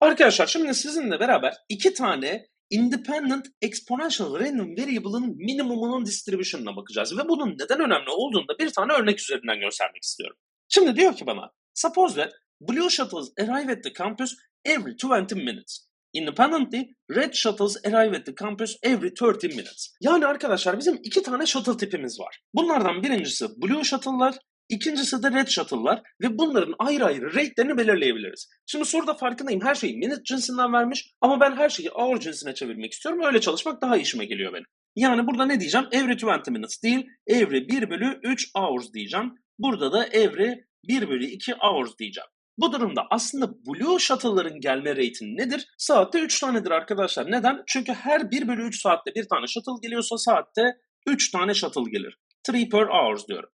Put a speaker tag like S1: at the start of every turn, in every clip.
S1: Arkadaşlar şimdi sizinle beraber iki tane independent exponential random variable'ın minimumunun distribution'ına bakacağız. Ve bunun neden önemli olduğunu da bir tane örnek üzerinden göstermek istiyorum. Şimdi diyor ki bana, suppose that blue shuttles arrive at the campus every 20 minutes. Independently, red shuttles arrive at the campus every 30 minutes. Yani arkadaşlar bizim iki tane shuttle tipimiz var. Bunlardan birincisi blue shuttle'lar, İkincisi de red shuttle'lar ve bunların ayrı ayrı rate'lerini belirleyebiliriz. Şimdi soruda farkındayım her şeyi minute cinsinden vermiş ama ben her şeyi hour cinsine çevirmek istiyorum. Öyle çalışmak daha işime geliyor benim. Yani burada ne diyeceğim? Every 20 minutes değil, every 1 bölü 3 hours diyeceğim. Burada da every 1 bölü 2 hours diyeceğim. Bu durumda aslında Blue Shuttle'ların gelme rate'i nedir? Saatte 3 tanedir arkadaşlar. Neden? Çünkü her 1 bölü 3 saatte bir tane shuttle geliyorsa saatte 3 tane shuttle gelir. 3 per hours diyorum.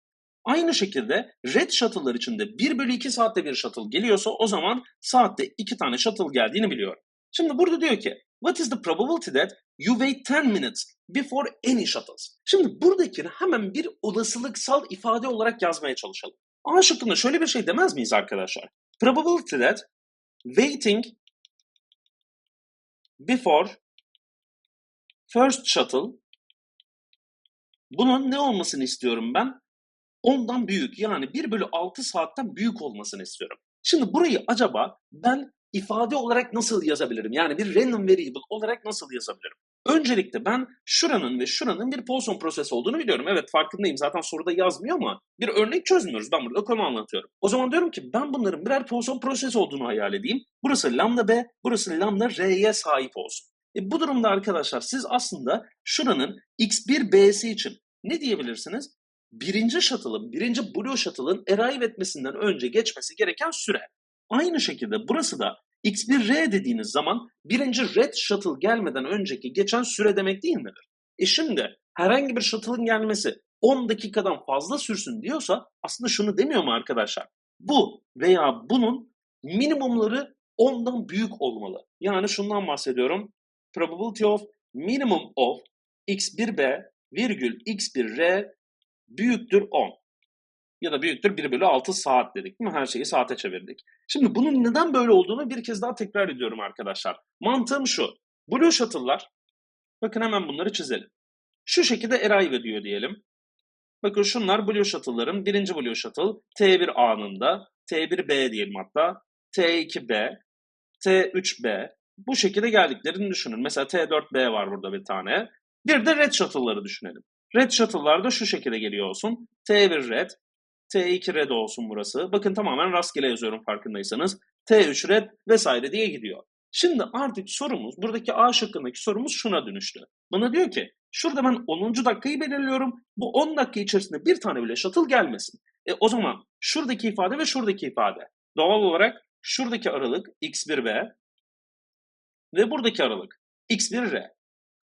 S1: Aynı şekilde red shuttle'lar için de 1 bölü 2 saatte bir shuttle geliyorsa o zaman saatte 2 tane shuttle geldiğini biliyorum. Şimdi burada diyor ki What is the probability that you wait 10 minutes before any shuttles? Şimdi buradakini hemen bir olasılıksal ifade olarak yazmaya çalışalım. A şıkkında şöyle bir şey demez miyiz arkadaşlar? Probability that waiting before first shuttle bunun ne olmasını istiyorum ben? Ondan büyük yani 1 bölü 6 saatten büyük olmasını istiyorum. Şimdi burayı acaba ben ifade olarak nasıl yazabilirim? Yani bir random variable olarak nasıl yazabilirim? Öncelikle ben şuranın ve şuranın bir Poisson prosesi olduğunu biliyorum. Evet farkındayım zaten soruda yazmıyor ama bir örnek çözmüyoruz. Ben burada konu anlatıyorum. O zaman diyorum ki ben bunların birer Poisson prosesi olduğunu hayal edeyim. Burası lambda b, burası lambda r'ye sahip olsun. E bu durumda arkadaşlar siz aslında şuranın x1 b'si için ne diyebilirsiniz? Birinci shuttle'ın, birinci blue shuttle'ın arrive etmesinden önce geçmesi gereken süre. Aynı şekilde burası da x1r dediğiniz zaman birinci red shuttle gelmeden önceki geçen süre demek değil midir? E şimdi herhangi bir shuttle'ın gelmesi 10 dakikadan fazla sürsün diyorsa aslında şunu demiyor mu arkadaşlar? Bu veya bunun minimumları 10'dan büyük olmalı. Yani şundan bahsediyorum. Probability of minimum of x1b virgül x1r büyüktür 10. Ya da büyüktür 1 bölü 6 saat dedik değil mi? Her şeyi saate çevirdik. Şimdi bunun neden böyle olduğunu bir kez daha tekrar ediyorum arkadaşlar. Mantığım şu. Blue Shuttle'lar, bakın hemen bunları çizelim. Şu şekilde arrive diyor diyelim. Bakın şunlar Blue Shuttle'ların birinci Blue Shuttle T1 anında, T1B diyelim hatta, T2B, T3B bu şekilde geldiklerini düşünün. Mesela T4B var burada bir tane. Bir de Red Shuttle'ları düşünelim. Red shuttle'lar da şu şekilde geliyor olsun. T1 red, T2 red olsun burası. Bakın tamamen rastgele yazıyorum farkındaysanız. T3 red vesaire diye gidiyor. Şimdi artık sorumuz, buradaki A şıkkındaki sorumuz şuna dönüştü. Bana diyor ki, şurada ben 10. dakikayı belirliyorum. Bu 10 dakika içerisinde bir tane bile shuttle gelmesin. E o zaman şuradaki ifade ve şuradaki ifade. Doğal olarak şuradaki aralık x1b ve buradaki aralık x1r.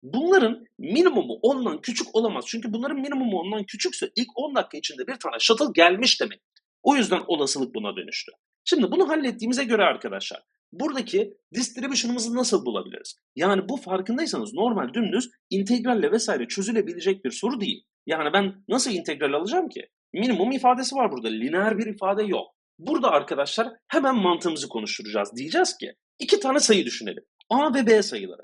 S1: Bunların minimumu ondan küçük olamaz. Çünkü bunların minimumu ondan küçükse ilk 10 dakika içinde bir tane shuttle gelmiş demek. O yüzden olasılık buna dönüştü. Şimdi bunu hallettiğimize göre arkadaşlar buradaki distribution'ımızı nasıl bulabiliriz? Yani bu farkındaysanız normal dümdüz integralle vesaire çözülebilecek bir soru değil. Yani ben nasıl integral alacağım ki? Minimum ifadesi var burada. Lineer bir ifade yok. Burada arkadaşlar hemen mantığımızı konuşturacağız. Diyeceğiz ki iki tane sayı düşünelim. A ve B sayıları.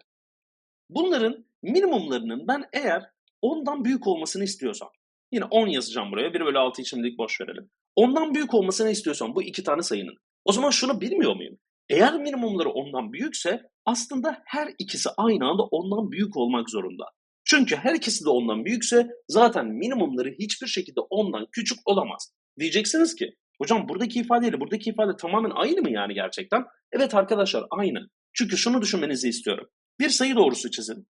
S1: Bunların minimumlarının ben eğer 10'dan büyük olmasını istiyorsam, yine 10 yazacağım buraya, 1 bölü 6'yı şimdilik boş verelim. Ondan büyük olmasını istiyorsam bu iki tane sayının, o zaman şunu bilmiyor muyum? Eğer minimumları ondan büyükse aslında her ikisi aynı anda ondan büyük olmak zorunda. Çünkü her ikisi de ondan büyükse zaten minimumları hiçbir şekilde ondan küçük olamaz. Diyeceksiniz ki hocam buradaki ifadeyle buradaki ifade tamamen aynı mı yani gerçekten? Evet arkadaşlar aynı. Çünkü şunu düşünmenizi istiyorum. Bir sayı doğrusu çizin.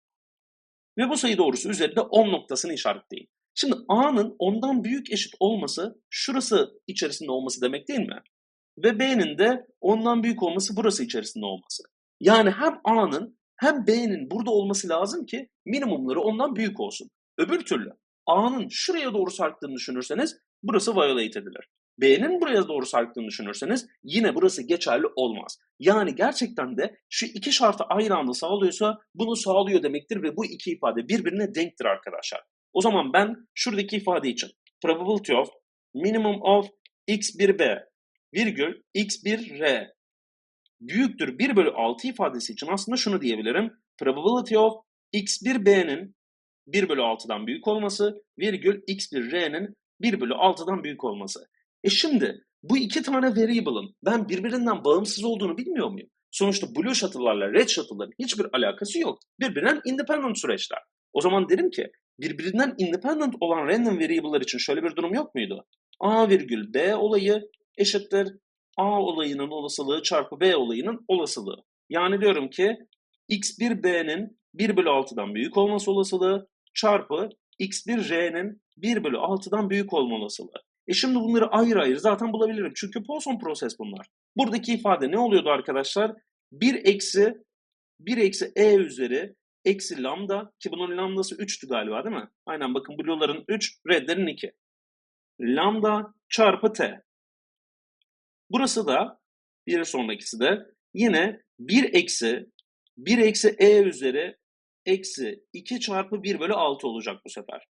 S1: Ve bu sayı doğrusu üzerinde 10 noktasını işaretleyin. Şimdi A'nın ondan büyük eşit olması şurası içerisinde olması demek değil mi? Ve B'nin de ondan büyük olması burası içerisinde olması. Yani hem A'nın hem B'nin burada olması lazım ki minimumları ondan büyük olsun. Öbür türlü A'nın şuraya doğru sarktığını düşünürseniz burası violate edilir. B'nin buraya doğru sarktığını düşünürseniz yine burası geçerli olmaz. Yani gerçekten de şu iki şartı aynı anda sağlıyorsa bunu sağlıyor demektir ve bu iki ifade birbirine denktir arkadaşlar. O zaman ben şuradaki ifade için probability of minimum of x1b virgül x1r büyüktür 1 bölü 6 ifadesi için aslında şunu diyebilirim. Probability of x1b'nin 1 bölü 6'dan büyük olması virgül x1r'nin 1 bölü 6'dan büyük olması. E şimdi bu iki tane variable'ın ben birbirinden bağımsız olduğunu bilmiyor muyum? Sonuçta blue shuttle'larla red shuttle'ların hiçbir alakası yok. Birbirinden independent süreçler. O zaman derim ki birbirinden independent olan random variable'lar için şöyle bir durum yok muydu? A virgül B olayı eşittir A olayının olasılığı çarpı B olayının olasılığı. Yani diyorum ki x1b'nin 1 bölü 6'dan büyük olması olasılığı çarpı x1r'nin 1 bölü 6'dan büyük olma olasılığı. E şimdi bunları ayrı ayrı zaten bulabilirim. Çünkü Poisson proses bunlar. Buradaki ifade ne oluyordu arkadaşlar? 1 eksi 1 eksi e üzeri eksi lambda ki bunun lambdası 3'tü galiba değil mi? Aynen bakın blue'ların 3, redlerin 2. Lambda çarpı t. Burası da bir sonrakisi de yine 1 eksi 1 eksi e üzeri eksi 2 çarpı 1 bölü 6 olacak bu sefer.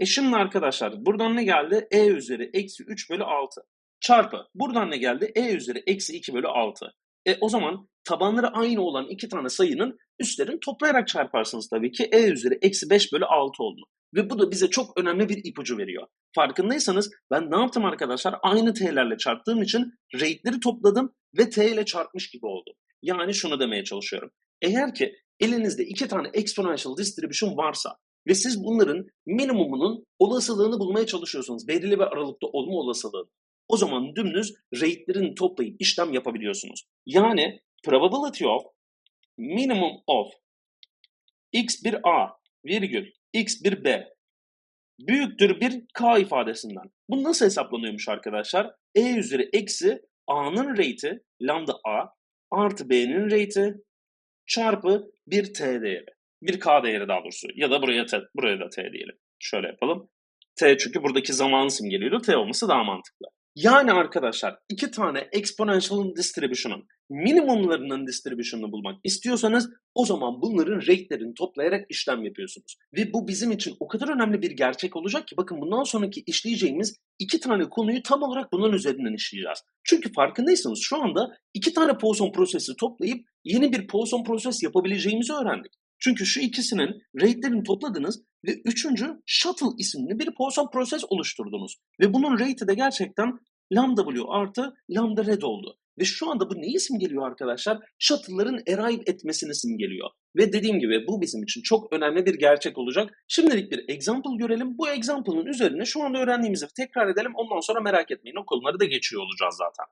S1: E şimdi arkadaşlar buradan ne geldi? e üzeri eksi 3 bölü 6 çarpı buradan ne geldi? e üzeri eksi 2 bölü 6. E o zaman tabanları aynı olan iki tane sayının üstlerini toplayarak çarparsınız tabii ki e üzeri eksi 5 bölü 6 oldu. Ve bu da bize çok önemli bir ipucu veriyor. Farkındaysanız ben ne yaptım arkadaşlar? Aynı t'lerle çarptığım için rate'leri topladım ve t ile çarpmış gibi oldu. Yani şunu demeye çalışıyorum. Eğer ki elinizde iki tane exponential distribution varsa ve siz bunların minimumunun olasılığını bulmaya çalışıyorsunuz. Belirli bir aralıkta olma olasılığı. O zaman dümdüz rate'lerini toplayıp işlem yapabiliyorsunuz. Yani probability of minimum of x1a virgül x1b büyüktür bir k ifadesinden. Bu nasıl hesaplanıyormuş arkadaşlar? e üzeri eksi a'nın rate'i lambda a artı b'nin rate'i çarpı bir t değeri. Bir k değeri daha doğrusu. Ya da buraya t, buraya da t diyelim. Şöyle yapalım. T çünkü buradaki zaman simgeliyordu. T olması daha mantıklı. Yani arkadaşlar iki tane exponential distribution'ın minimumlarının distribution'ını bulmak istiyorsanız o zaman bunların rate'lerini toplayarak işlem yapıyorsunuz. Ve bu bizim için o kadar önemli bir gerçek olacak ki bakın bundan sonraki işleyeceğimiz iki tane konuyu tam olarak bunun üzerinden işleyeceğiz. Çünkü farkındaysanız şu anda iki tane Poisson prosesi toplayıp yeni bir Poisson proses yapabileceğimizi öğrendik. Çünkü şu ikisinin rate'lerini topladınız ve üçüncü shuttle isimli bir Poisson proses oluşturdunuz. Ve bunun rate'i de gerçekten lambda w artı lambda red oldu. Ve şu anda bu ne isim geliyor arkadaşlar? Shuttle'ların arrive etmesini simgeliyor. Ve dediğim gibi bu bizim için çok önemli bir gerçek olacak. Şimdilik bir example görelim. Bu example'ın üzerine şu anda öğrendiğimizi tekrar edelim. Ondan sonra merak etmeyin o konuları da geçiyor olacağız zaten.